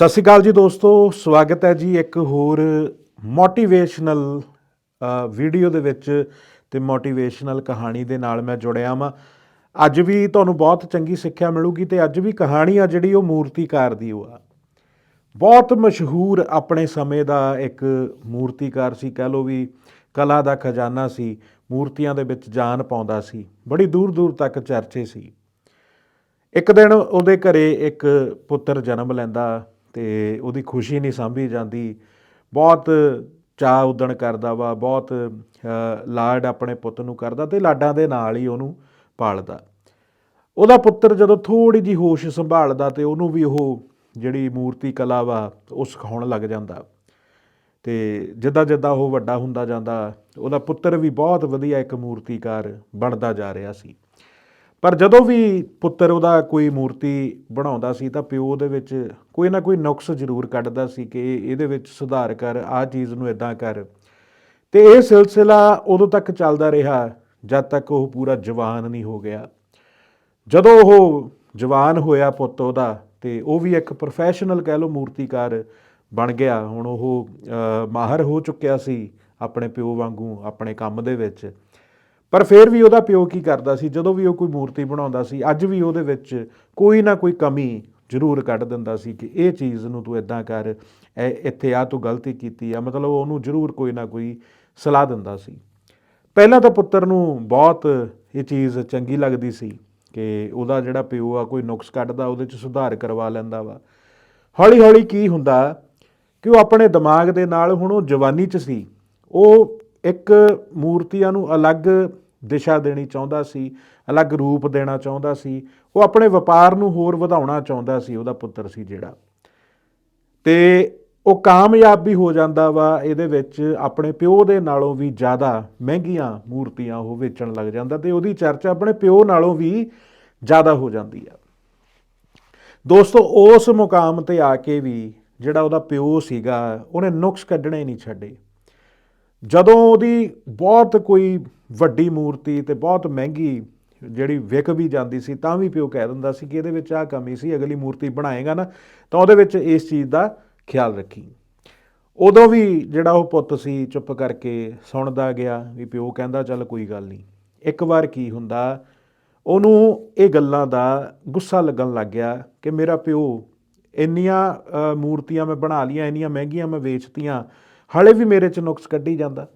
ਸਤਿ ਸ਼੍ਰੀ ਅਕਾਲ ਜੀ ਦੋਸਤੋ, ਸਵਾਗਤ ਹੈ ਜੀ ਇੱਕ ਹੋਰ ਮੋਟੀਵੇਸ਼ਨਲ ਵੀਡੀਓ ਦੇ ਵਿੱਚ ਤੇ ਮੋਟੀਵੇਸ਼ਨਲ ਕਹਾਣੀ ਦੇ ਨਾਲ ਮੈਂ ਜੁੜਿਆ ਵਾਂ। ਅੱਜ ਵੀ ਤੁਹਾਨੂੰ ਬਹੁਤ ਚੰਗੀ ਸਿੱਖਿਆ ਮਿਲੂਗੀ ਤੇ ਅੱਜ ਵੀ ਕਹਾਣੀ ਆ ਜਿਹੜੀ ਉਹ ਮੂਰਤੀਕਾਰ ਦੀ ਉਹ ਆ। ਬਹੁਤ ਮਸ਼ਹੂਰ ਆਪਣੇ ਸਮੇਂ ਦਾ ਇੱਕ ਮੂਰਤੀਕਾਰ ਸੀ, ਕਹਿ ਲਓ ਵੀ ਕਲਾ ਦਾ ਖਜ਼ਾਨਾ ਸੀ, ਮੂਰਤੀਆਂ ਦੇ ਵਿੱਚ ਜਾਨ ਪਾਉਂਦਾ ਸੀ, ਬੜੀ ਦੂਰ ਦੂਰ ਤੱਕ ਚਰਚੇ ਸੀ। ਇੱਕ ਦਿਨ ਉਹਦੇ ਘਰੇ ਇੱਕ ਪੁੱਤਰ ਜਨਮ ਲੈਂਦਾ ਤੇ ਉਹਦੀ ਖੁਸ਼ੀ ਨਹੀਂ ਸਾਂਭੀ ਜਾਂਦੀ। ਬਹੁਤ ਚਾਅ ਉਦਣ ਕਰਦਾ ਵਾ, ਬਹੁਤ ਲਾਡ ਆਪਣੇ ਪੁੱਤ ਨੂੰ ਕਰਦਾ ਤੇ ਲਾਡਾਂ ਦੇ ਨਾਲ ਹੀ ਉਹਨੂੰ ਪਾਲਦਾ। ਉਹਦਾ ਪੁੱਤਰ ਜਦੋਂ ਥੋੜੀ ਜੀ ਹੋਸ਼ ਸੰਭਾਲਦਾ ਤੇ ਉਹਨੂੰ ਵੀ ਉਹ ਜਿਹੜੀ ਮੂਰਤੀ ਕਲਾ ਵਾ, ਉਹ ਸਿਖਾਉਣ ਲੱਗ ਜਾਂਦਾ। ਤੇ ਜਿੱਦਾਂ ਜਿੱਦਾਂ ਉਹ ਵੱਡਾ ਹੁੰਦਾ ਜਾਂਦਾ, ਉਹਦਾ ਪੁੱਤਰ ਵੀ ਬਹੁਤ ਵਧੀਆ ਇੱਕ ਮੂਰਤੀਕਾਰ ਬਣਦਾ ਜਾ ਰਿਹਾ ਸੀ। ਪਰ ਜਦੋਂ ਵੀ ਪੁੱਤਰ ਉਹਦਾ ਕੋਈ ਮੂਰਤੀ ਬਣਾਉਂਦਾ ਸੀ ਤਾਂ ਪਿਓ ਉਹਦੇ ਵਿੱਚ ਕੋਈ ਨਾ ਕੋਈ ਨੁਕਸ ਜ਼ਰੂਰ ਕੱਢਦਾ ਸੀ ਕਿ ਇਹਦੇ ਵਿੱਚ ਸੁਧਾਰ ਕਰ, ਆਹ ਚੀਜ਼ ਨੂੰ ਇਦਾਂ ਕਰ। ਤੇ ਇਹ ਸਿਲਸਿਲਾ ਉਦੋਂ ਤੱਕ ਚੱਲਦਾ ਰਿਹਾ ਜਦ ਤੱਕ ਉਹ ਪੂਰਾ ਜਵਾਨ ਨਹੀਂ ਹੋ ਗਿਆ। ਜਦੋਂ ਉਹ ਜਵਾਨ ਹੋਇਆ ਪੁੱਤ ਉਹਦਾ ਤੇ ਉਹ ਵੀ ਇੱਕ ਪ੍ਰੋਫੈਸ਼ਨਲ ਕਹਿ ਲਓ ਮੂਰਤੀਕਾਰ ਬਣ ਗਿਆ। ਹੁਣ ਉਹ ਮਾਹਰ ਹੋ ਚੁੱਕਿਆ ਸੀ ਆਪਣੇ ਪਿਓ ਵਾਂਗੂ ਆਪਣੇ ਕੰਮ ਦੇ ਵਿੱਚ। ਪਰ ਫਿਰ ਵੀ ਉਹਦਾ ਪਿਓ ਕੀ ਕਰਦਾ ਸੀ? ਜਦੋਂ ਵੀ ਉਹ ਕੋਈ ਮੂਰਤੀ ਬਣਾਉਂਦਾ ਸੀ, ਅੱਜ ਵੀ ਉਹਦੇ ਵਿੱਚ ਕੋਈ ਨਾ ਕੋਈ ਕਮੀ ਜ਼ਰੂਰ ਕੱਢ ਦਿੰਦਾ ਸੀ ਕਿ ਇਹ ਚੀਜ਼ ਨੂੰ ਤੂੰ ਇਦਾਂ ਕਰ ਇਹ ਇੱਥੇ ਆ ਤੂੰ ਗਲਤੀ ਕੀਤੀ ਆ। ਮਤਲਬ ਉਹਨੂੰ ਜ਼ਰੂਰ ਕੋਈ ਨਾ ਕੋਈ ਸਲਾਹ ਦਿੰਦਾ ਸੀ। ਪਹਿਲਾਂ ਤਾਂ ਪੁੱਤਰ ਨੂੰ ਬਹੁਤ ਇਹ ਚੀਜ਼ ਚੰਗੀ ਲੱਗਦੀ ਸੀ ਕਿ ਉਹਦਾ ਜਿਹੜਾ ਪਿਓ ਆ ਕੋਈ ਨੁਕਸ ਕੱਢਦਾ, ਉਹਦੇ 'ਚ ਸੁਧਾਰ ਕਰਵਾ ਲੈਂਦਾ ਵਾ। ਹੌਲੀ ਹੌਲੀ ਕੀ ਹੁੰਦਾ ਕਿ ਉਹ ਆਪਣੇ ਦਿਮਾਗ ਦੇ ਨਾਲ ਹੁਣ ਉਹ ਜਵਾਨੀ 'ਚ ਸੀ, ਉਹ ਇੱਕ ਮੂਰਤੀਆਂ ਨੂੰ ਅਲੱਗ ਦਿਸ਼ਾ ਦੇਣੀ ਚਾਹੁੰਦਾ ਸੀ, ਅਲੱਗ ਰੂਪ ਦੇਣਾ ਚਾਹੁੰਦਾ ਸੀ, ਉਹ ਆਪਣੇ ਵਪਾਰ ਨੂੰ ਹੋਰ ਵਧਾਉਣਾ ਚਾਹੁੰਦਾ ਸੀ, ਉਹਦਾ ਪੁੱਤਰ ਸੀ ਜਿਹੜਾ। ਤੇ ਉਹ ਕਾਮਯਾਬ ਵੀ ਹੋ ਜਾਂਦਾ ਵਾ, ਇਹਦੇ ਵਿੱਚ ਆਪਣੇ ਪਿਓ ਦੇ ਨਾਲੋਂ ਵੀ ਜ਼ਿਆਦਾ ਮਹਿੰਗੀਆਂ ਮੂਰਤੀਆਂ ਉਹ ਵੇਚਣ ਲੱਗ ਜਾਂਦਾ ਤੇ ਉਹਦੀ ਚਰਚਾ ਆਪਣੇ ਪਿਓ ਨਾਲੋਂ ਵੀ ਜ਼ਿਆਦਾ ਹੋ ਜਾਂਦੀ ਆ। ਦੋਸਤੋ, ਉਸ ਮੁਕਾਮ ਤੇ ਆ ਕੇ ਵੀ ਜਿਹੜਾ ਉਹਦਾ ਪਿਓ ਸੀਗਾ, ਉਹਨੇ ਨੁਕਸ ਕੱਢਣੇ ਨਹੀਂ ਛੱਡੇ। ਜਦੋਂ ਉਹਦੀ ਬਹੁਤ ਕੋਈ ਵੱਡੀ ਮੂਰਤੀ ਤੇ ਬਹੁਤ ਮਹਿੰਗੀ ਜਿਹੜੀ ਵਿਕ ਵੀ ਜਾਂਦੀ ਸੀ, ਤਾਂ ਵੀ ਪਿਓ ਕਹਿ ਦਿੰਦਾ ਸੀ ਕਿ ਇਹਦੇ ਵਿੱਚ ਆਹ ਕਮੀ ਸੀ, ਅਗਲੀ ਮੂਰਤੀ ਬਣਾਏਗਾ ਨਾ, ਤਾਂ ਉਹਦੇ ਵਿੱਚ ਇਸ ਚੀਜ਼ ਦਾ ਖਿਆਲ ਰੱਖੀ। ਉਦੋਂ ਵੀ ਜਿਹੜਾ ਉਹ ਪੁੱਤ ਸੀ, ਚੁੱਪ ਕਰਕੇ ਸੁਣਦਾ ਗਿਆ ਵੀ ਪਿਓ ਕਹਿੰਦਾ, ਚੱਲ ਕੋਈ ਗੱਲ ਨਹੀਂ। ਇੱਕ ਵਾਰ ਕੀ ਹੁੰਦਾ, ਉਹਨੂੰ ਇਹ ਗੱਲਾਂ ਦਾ ਗੁੱਸਾ ਲੱਗਣ ਲੱਗ ਗਿਆ ਕਿ ਮੇਰਾ ਪਿਓ ਇੰਨੀਆਂ ਮੂਰਤੀਆਂ ਮੈਂ ਬਣਾ ਲੀਆਂ ਇੰਨੀਆਂ ਮਹਿੰਗੀਆਂ ਮੈਂ ਵੇਚਤੀਆਂ ਹਾਲੇ ਵੀ ਮੇਰੇ 'ਚ ਨੁਕਸ ਕੱਢੀ ਜਾਂਦਾ।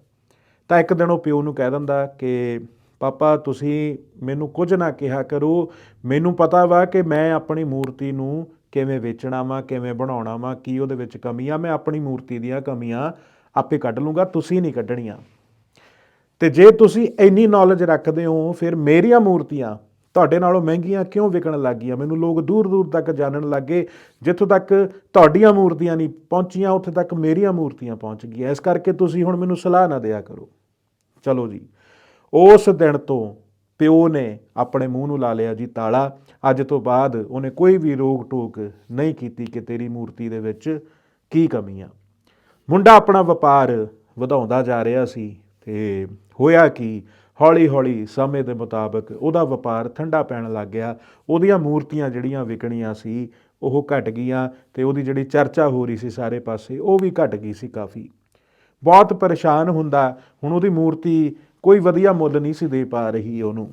ਤਾਂ ਇੱਕ ਦਿਨ ਉਹ ਪਿਓ ਨੂੰ ਕਹਿ ਦਿੰਦਾ ਕਿ, ਪਾਪਾ, ਤੁਸੀਂ ਮੈਨੂੰ ਕੁਝ ਨਾ ਕਿਹਾ ਕਰੋ। ਮੈਨੂੰ ਪਤਾ ਵਾ ਕਿ ਮੈਂ ਆਪਣੀ ਮੂਰਤੀ ਨੂੰ ਕਿਵੇਂ ਵੇਚਣਾ ਵਾ, ਕਿਵੇਂ ਬਣਾਉਣਾ ਵਾ, ਕੀ ਉਹਦੇ ਵਿੱਚ ਕਮੀਆਂ ਮੈਂ ਆਪਣੀ ਮੂਰਤੀ ਦੀਆਂ ਕਮੀਆਂ ਆਪੇ ਕੱਢ ਲੂੰਗਾ, ਤੁਸੀਂ ਨਹੀਂ ਕੱਢਣੀਆਂ। ਤੇ ਜੇ ਤੁਸੀਂ ਇੰਨੀ ਨੌਲੇਜ ਰੱਖਦੇ ਹੋ, ਫਿਰ ਮੇਰੀਆਂ ਮੂਰਤੀਆਂ ਤੁਹਾਡੇ ਨਾਲੋਂ ਮਹਿੰਗੀਆਂ ਕਿਉਂ ਵਿਕਣ ਲੱਗ ਗਈਆਂ? ਮੈਨੂੰ ਲੋਕ ਦੂਰ ਦੂਰ ਤੱਕ ਜਾਣਨ ਲੱਗੇ ਜਿੱਥੋਂ ਤੱਕ ਤੁਹਾਡੀਆਂ ਮੂਰਤੀਆਂ ਨਹੀਂ ਪਹੁੰਚੀਆਂ, ਉੱਥੇ ਤੱਕ ਮੇਰੀਆਂ ਮੂਰਤੀਆਂ ਪਹੁੰਚ ਗਈਆਂ। ਇਸ ਕਰਕੇ ਤੁਸੀਂ ਹੁਣ ਮੈਨੂੰ ਸਲਾਹ ਨਾ ਦਿਆ ਕਰੋ। ਚਲੋ ਜੀ, ਉਸ ਦਿਨ ਤੋਂ ਪਿਓ ਨੇ ਆਪਣੇ ਮੂੰਹ ਨੂੰ ਲਾ ਲਿਆ ਜੀ ਤਾਲਾ। ਅੱਜ ਤੋਂ ਬਾਅਦ ਉਹਨੇ ਕੋਈ ਵੀ ਰੋਕ ਟੋਕ ਨਹੀਂ ਕੀਤੀ ਕਿ ਤੇਰੀ ਮੂਰਤੀ ਦੇ ਵਿੱਚ ਕੀ ਕਮੀਆਂ। ਮੁੰਡਾ ਆਪਣਾ ਵਪਾਰ ਵਧਾਉਂਦਾ ਜਾ ਰਿਹਾ ਸੀ ਤੇ ਹੋਇਆ ਕਿ? ਹੌਲੀ ਹੌਲੀ ਸਮੇਂ ਦੇ ਮੁਤਾਬਕ ਉਹਦਾ ਵਪਾਰ ਠੰਡਾ ਪੈਣ ਲੱਗ ਗਿਆ। ਉਹਦੀਆਂ ਮੂਰਤੀਆਂ ਜਿਹੜੀਆਂ ਵਿਕਣੀਆਂ ਸੀ, ਉਹ ਘਟ ਗਈਆਂ ਤੇ ਉਹਦੀ ਜਿਹੜੀ ਚਰਚਾ ਹੋ ਰਹੀ ਸੀ ਸਾਰੇ ਪਾਸੇ, ਉਹ ਵੀ ਘਟ ਗਈ ਸੀ ਕਾਫੀ। ਬਹੁਤ ਪਰੇਸ਼ਾਨ ਹੁੰਦਾ, ਹੁਣ ਉਹਦੀ ਮੂਰਤੀ ਕੋਈ ਵਧੀਆ ਮੁੱਲ ਨਹੀਂ ਸੀ ਦੇ ਪਾ ਰਹੀ ਉਹਨੂੰ।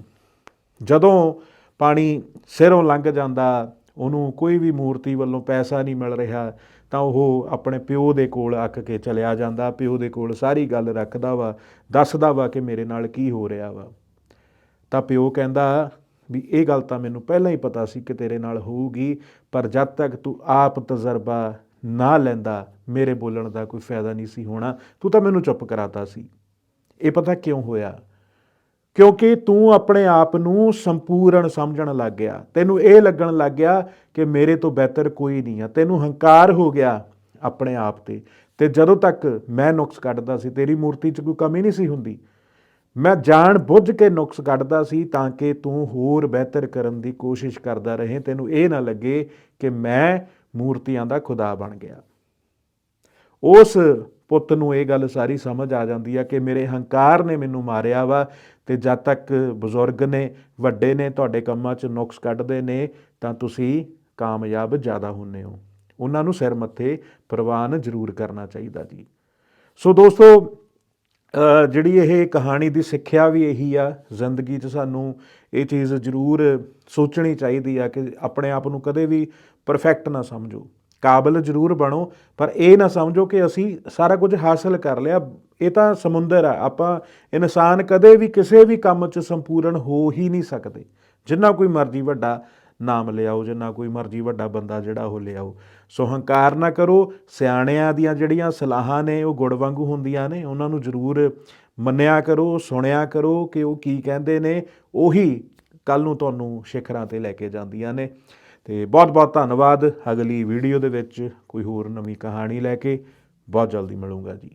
ਜਦੋਂ ਪਾਣੀ ਸਿਰੋਂ ਲੰਘ ਜਾਂਦਾ, ਉਹਨੂੰ ਕੋਈ ਵੀ ਮੂਰਤੀ ਵੱਲੋਂ ਪੈਸਾ ਨਹੀਂ ਮਿਲ ਰਿਹਾ ਤਾਂ ਉਹ ਆਪਣੇ ਪਿਓ ਦੇ ਕੋਲ ਅੱਕ ਕੇ ਚਲਿਆ ਜਾਂਦਾ, ਪਿਓ ਦੇ ਕੋਲ ਸਾਰੀ ਗੱਲ ਰੱਖਦਾ ਵਾ, ਦੱਸਦਾ ਵਾ ਕਿ ਮੇਰੇ ਨਾਲ ਕੀ ਹੋ ਰਿਹਾ ਵਾ। ਤਾਂ ਪਿਓ ਕਹਿੰਦਾ ਵੀ ਇਹ ਗੱਲ ਤਾਂ ਮੈਨੂੰ ਪਹਿਲਾਂ ਹੀ ਪਤਾ ਸੀ ਕਿ ਤੇਰੇ ਨਾਲ ਹੋਊਗੀ, ਪਰ ਜਦ ਤੱਕ ਤੂੰ ਆਪ ਤਜਰਬਾ ਨਾ ਲੈਂਦਾ, ਮੇਰੇ ਬੋਲਣ ਦਾ ਕੋਈ ਫਾਇਦਾ ਨਹੀਂ ਸੀ ਹੋਣਾ। ਤੂੰ ਤਾਂ ਮੈਨੂੰ ਚੁੱਪ ਕਰਾਤਾ ਸੀ। ਇਹ ਪਤਾ ਕਿਉਂ ਹੋਇਆ? ਕਿਉਂਕਿ ਤੂੰ ਆਪਣੇ ਆਪ ਨੂੰ ਸੰਪੂਰਨ ਸਮਝਣ ਲੱਗ ਗਿਆ। ਤੈਨੂੰ ਇਹ ਲੱਗਣ ਲੱਗ ਗਿਆ ਕਿ ਮੇਰੇ ਤੋਂ ਬਿਹਤਰ ਕੋਈ ਨਹੀਂ ਆ। ਤੈਨੂੰ ਹੰਕਾਰ ਹੋ ਗਿਆ ਆਪਣੇ ਆਪ ਤੇ। ਤੇ ਜਦੋਂ ਤੱਕ ਮੈਂ ਨੁਕਸ ਕੱਢਦਾ ਸੀ, ਤੇਰੀ ਮੂਰਤੀ 'ਚ ਕੋਈ ਕਮੀ ਨਹੀਂ ਸੀ ਹੁੰਦੀ। ਮੈਂ ਜਾਣ ਬੁੱਝ ਕੇ ਨੁਕਸ ਕੱਢਦਾ ਸੀ ਤਾਂ ਕਿ ਤੂੰ ਹੋਰ ਬਿਹਤਰ ਕਰਨ ਦੀ ਕੋਸ਼ਿਸ਼ ਕਰਦਾ ਰਹੇ। ਤੈਨੂੰ ਇਹ ਨਾ ਲੱਗੇ ਕਿ ਮੈਂ ਮੂਰਤੀਆਂ ਦਾ ਖੁਦਾ ਬਣ ਗਿਆ। ਉਸ ਪੁੱਤ ਨੂੰ ਇਹ ਗੱਲ ਸਾਰੀ ਸਮਝ ਆ ਜਾਂਦੀ ਆ ਕਿ ਮੇਰੇ ਹੰਕਾਰ ਨੇ ਮੈਨੂੰ ਮਾਰਿਆ ਵਾ ਤੇ ਜਦ ਤੱਕ ਬਜ਼ੁਰਗ ਨੇ, ਵੱਡੇ ਨੇ, ਤੁਹਾਡੇ ਕੰਮਾਂ 'ਚ ਨੁਕਸ ਕੱਢਦੇ ਨੇ, ਤਾਂ ਤੁਸੀਂ ਕਾਮਯਾਬ ਜ਼ਿਆਦਾ ਹੁੰਨੇ ਹੋ। ਉਹਨਾਂ ਨੂੰ ਸਿਰ ਮੱਥੇ ਪ੍ਰਵਾਨ ਜ਼ਰੂਰ ਕਰਨਾ ਚਾਹੀਦਾ ਜੀ। ਸੋ ਦੋਸਤੋ ਜਿਹੜੀ ਇਹ ਕਹਾਣੀ ਦੀ ਸਿੱਖਿਆ ਵੀ ਇਹੀ ਆ, ਜ਼ਿੰਦਗੀ 'ਚ ਸਾਨੂੰ ਇਹ ਚੀਜ਼ ਜ਼ਰੂਰ ਸੋਚਣੀ ਚਾਹੀਦੀ ਆ ਕਿ ਆਪਣੇ ਆਪ ਨੂੰ ਕਦੇ ਵੀ ਪਰਫੈਕਟ ਨਾ ਸਮਝੋ। ਕਾਬਲ ਜ਼ਰੂਰ ਬਣੋ, ਪਰ ਇਹ ਨਾ ਸਮਝੋ ਕਿ ਅਸੀਂ ਸਾਰਾ ਕੁਝ ਹਾਸਲ ਕਰ ਲਿਆ। ਇਹ ਤਾਂ ਸਮੁੰਦਰ ਆ, ਆਪਾਂ ਇਨਸਾਨ ਕਦੇ ਵੀ ਕਿਸੇ ਵੀ ਕੰਮ 'ਚ ਸੰਪੂਰਨ ਹੋ ਹੀ ਨਹੀਂ ਸਕਦੇ। ਜਿੰਨਾ ਕੋਈ ਮਰਜ਼ੀ ਵੱਡਾ ਨਾਮ ਲਿਆਓ, ਜਿੰਨਾ ਕੋਈ ਮਰਜ਼ੀ ਵੱਡਾ ਬੰਦਾ ਜਿਹੜਾ ਉਹ ਲਿਆਓ। ਸੋ ਹੰਕਾਰ ਨਾ ਕਰੋ, ਸਿਆਣਿਆਂ ਦੀਆਂ ਜਿਹੜੀਆਂ ਸਲਾਹਾਂ ਨੇ, ਉਹ ਗੁੜ ਵਾਂਗੂ ਹੁੰਦੀਆਂ ਨੇ, ਉਹਨਾਂ ਨੂੰ ਜ਼ਰੂਰ ਮੰਨਿਆ ਕਰੋ, ਸੁਣਿਆ ਕਰੋ ਕਿ ਉਹ ਕੀ ਕਹਿੰਦੇ ਨੇ। ਉਹੀ ਕੱਲ ਨੂੰ ਤੁਹਾਨੂੰ ਸਿਖਰਾਂ ਤੇ ਲੈ ਕੇ ਜਾਂਦੀਆਂ ਨੇ। ਤੇ ਬਹੁਤ ਬਹੁਤ ਧੰਨਵਾਦ। ਅਗਲੀ ਵੀਡੀਓ ਦੇ ਵਿੱਚ ਕੋਈ ਹੋਰ ਨਵੀਂ ਕਹਾਣੀ ਲੈ ਕੇ ਬਹੁਤ ਜਲਦੀ ਮਿਲੂੰਗਾ ਜੀ।